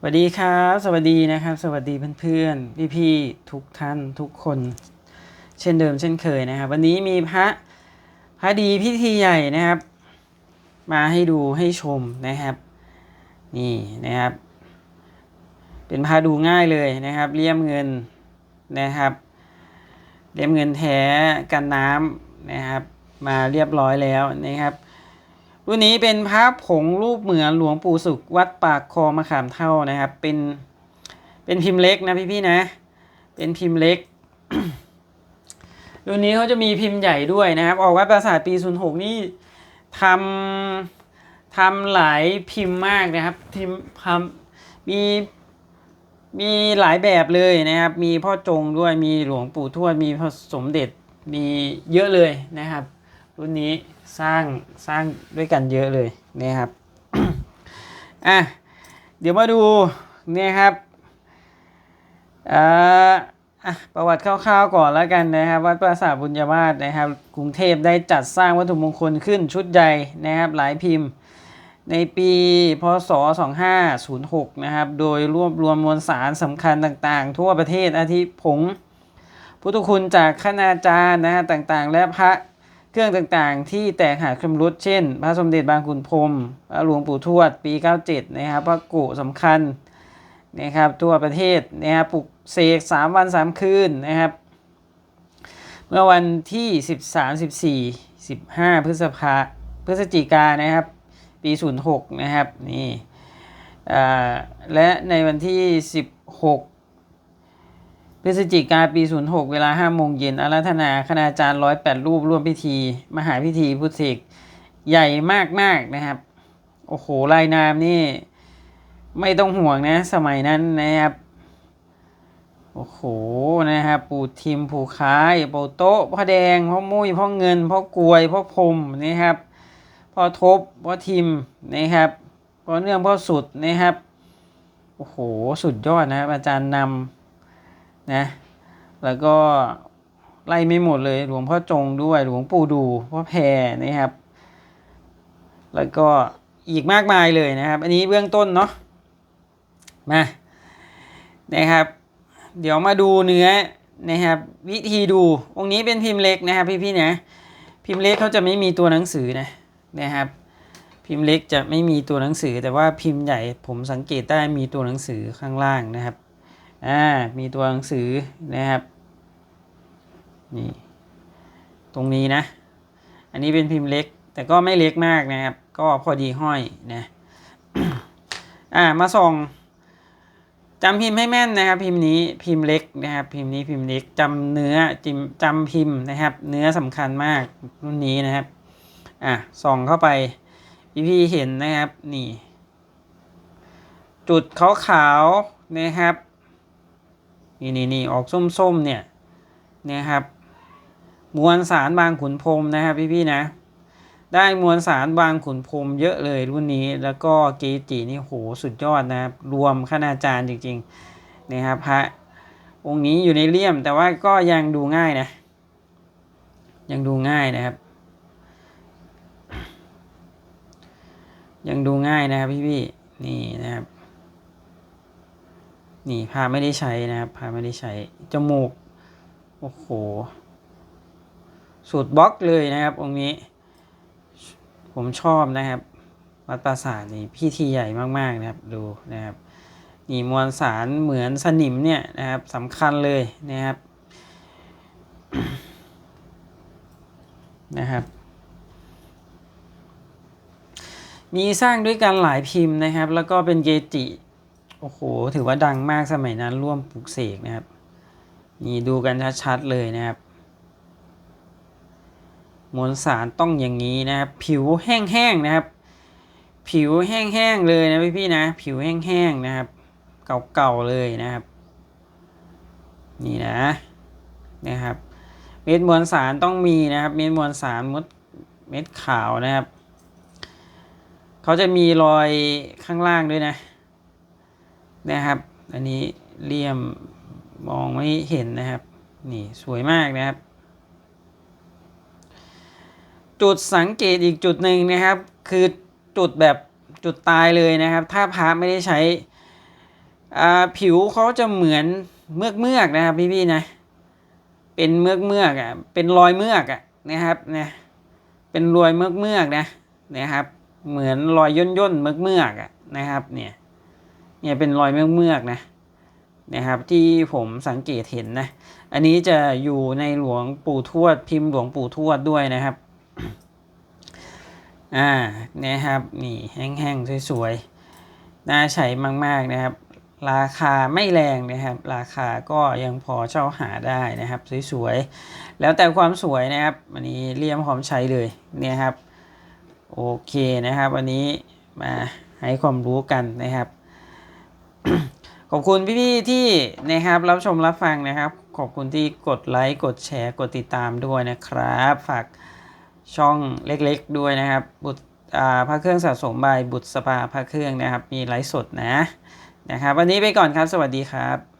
สวัสดีครับ สวัสดีนะครับ สวัสดีเพื่อนๆ พี่ๆ ทุกท่านทุกคน เช่นเดิมเช่นเคยนะครับ วันนี้มีพระพระดีพิธีใหญ่นะครับ มาให้ดูให้ชมนะครับ นี่นะครับ เป็นพระดูง่ายเลยนะครับเลี่ยมเงินนะครับเลี่ยมเงินแท้กันน้ำนะครับ มาเรียบร้อยแล้วนะครับ รุ่นนี้เป็นพระผงรูปเหมือนหลวงปู่สุขวัดปากคอมะขามเท่านะครับ เป็นเป็นพิมพ์เล็กนะพี่ๆนะ เป็นพิมพ์เล็กรุ่นนี้เขาจะมีพิมพ์ใหญ่ด้วยนะครับ ออกวัดปราสาทปี 06 นี่ทำทำหลายพิมพ์มากนะครับพิมพ์ทำมีมีหลายแบบเลยนะครับ มีพ่อจงด้วย มีหลวงปู่ทวด มีพระสมเด็จ มีเยอะเลยนะครับ รุ่นนี้ สร้างสร้างด้วยกันเยอะเลยนะครับอะเดี๋ยวมาดูเนี่ยครับอ่าอะประวัติคร่าวๆก่อนแล้วกันนะครับวัดปราสาทบุญญาวาสนะครับ กรุงเทพได้จัดสร้างวัตถุมงคลขึ้นชุดใหญ่นะครับหลายพิมพ์ ในปีพศ 2506 นะครับ โดยรวบรวมมวลสารสำคัญต่างๆ ทั่วประเทศอาทิผงพุทธคุณจากคณาจารย์นะฮะต่างๆ และพระ เครื่องต่างๆ ที่แตกหักชำรุดเช่น พระสมเด็จบางขุนพรมพระหลวงปู่ทวดปี 97 นะครับพระกุสำคัญนะครับทั่วประเทศนะครับปลุกเสก 3 วัน 3 คืนนะครับ เมื่อวันที่ 13 14 15 พฤษภาพฤศจิกานะครับ ปี 06 นะครับนี่และในวันที่ 16 พฤศจิกายนปี 06 เวลา5โมงเย็นอาราธนาคณาจารย์ 108 รูปร่วมพิธี มหาพิธีพุทธเสกใหญ่มากๆนะครับ โอ้โหลายนามนี่ไม่ต้องห่วงนะ สมัยนั้นนะครับ โอ้โหนะครับปู่ทิมปู่คายปู่โต๊ะพ่อแดงพ่อมุ้ยพ่อเงินพ่อกลวยพ่อพรมนะครับพ่อทบพ่อทิมนะครับพ่อเนื่องพ่อสุดนะครับ โอ้โห สุดยอดนะครับอาจารย์นำ นะ แล้วก็ไล่ไม่หมดเลยหลวงพ่อจงด้วยหลวงปู่ดูพ่อแพรนะครับ แล้วก็อีกมากมายเลยนะครับ อันนี้เบื้องต้นเนาะมานะครับ เดี๋ยวมาดูเนื้อนะครับ วิธีดูองค์นี้เป็นพิมพ์เล็กนะครับพี่ๆนะพิมพ์เล็กเขาจะไม่มีตัวหนังสือนะนะครับ พิมพ์เล็กจะไม่มีตัวหนังสือ แต่ว่าพิมพ์ใหญ่ผมสังเกตได้มีตัวหนังสือข้างล่างนะครับ อ่ามีตัวหนังสือนะครับนี่ตรงนี้นะ อันนี้เป็นพิมพ์เล็ก แต่ก็ไม่เล็กมากนะครับ ก็พอดีห้อยนะอ่ามาส่งจำพิมพ์ให้แม่นนะครับ พิมพ์นี้พิมพ์เล็กนะครับ พิมพ์นี้พิมพ์เล็กจำเนื้อจิมจำพิมพ์นะครับ เนื้อสำคัญมากรุ่นนี้นะครับอะส่องเข้าไปพี่พี่ๆเห็นนะครับนี่ จุดขาวๆนะครับ นี่นี่นี่ออกส้มๆเนี่ยนะครับ มวลสารบางขุนพรมนะครับพี่ๆนะ ได้มวลสารบางขุนพรมเยอะเลยรุ่นนี้แล้วก็เกจินี่โหสุดยอดนะครับ รวมคณาจารย์จริงๆนะครับพระองค์นี้อยู่ในเลี่ยมแต่ว่าก็ยังดูง่ายนะ ยังดูง่ายนะครับ ยังดูง่ายนะครับพี่ๆนี่นะครับ นี่พาไม่ได้ใช้นะครับพาไม่ได้ใช้ จมูก โอ้โห สูตรบล็อกเลยนะครับองค์นี้ ผมชอบนะครับ วัดปราสาทนี่พิธีใหญ่มากๆนะครับดูนะครับนี่มวลสารเหมือนสนิมเนี่ยนะครับสำคัญเลยนะครับนะครับ มีสร้างด้วยกันหลายพิมพ์นะครับ แล้วก็เป็นเกจิ โอ้โห ถือว่าดังมากสมัยนั้นร่วมปลุกเสกนะครับ นี่ดูกันชัดๆเลยนะครับ มวลสารต้องอย่างนี้นะครับ ผิวแห้งๆนะครับ ผิวแห้งๆเลยนะพี่ๆนะ ผิวแห้งๆนะครับ เก่าๆเลยนะครับ นี่นะนะครับ เม็ดมวลสารต้องมีนะครับ เม็ดมวลสารมดเม็ดขาวนะครับ เขาจะมีรอยข้างล่างด้วยนะ นะครับ อันนี้เลี่ยมมองไม่เห็นนะครับ นี่สวยมากนะครับ จุดสังเกตอีกจุดหนึ่งนะครับ คือจุดแบบจุดตายเลยนะครับ ถ้าพระไม่ได้ใช้อ่าผิวเขาจะเหมือนเมือกเมือกนะครับพี่ๆนะ เป็นเมือกเมือกอะ เป็นรอยเมือกอะนะครับนะเป็นรอยเมือกเมือกนะนะครับ เหมือนรอยย่นย่นเมือกเมือกอะนะครับเนี่ย เนี่ยเป็นรอยเมือกๆนะนะครับที่ผมสังเกตเห็นนะ อันนี้จะอยู่ในหลวงปู่ทวดพิมพ์หลวงปู่ทวดด้วยนะครับ อ่านะครับนี่แห้งๆสวยๆน่าใช้มากๆนะครับ ราคาไม่แรงนะครับ ราคาก็ยังพอเช่าหาได้นะครับสวยๆแล้วแต่ความสวยนะครับอันนี้เลี่ยมพร้อมใช้เลยเนี่ยครับโอเคนะครับ วันนี้มาให้ความรู้กันนะครับ ขอบคุณพี่ๆที่นะครับรับชมรับฟังนะครับ ขอบคุณที่กดไลค์กดแชร์กดติดตามด้วยนะครับ ฝากช่องเล็กๆด้วยนะครับ บุตรอ่าพระเครื่องสะสมบบุตรสภาพระเครื่องนะครับ มีไลฟ์สดนะนะครับ วันนี้ไปก่อนครับสวัสดีครับ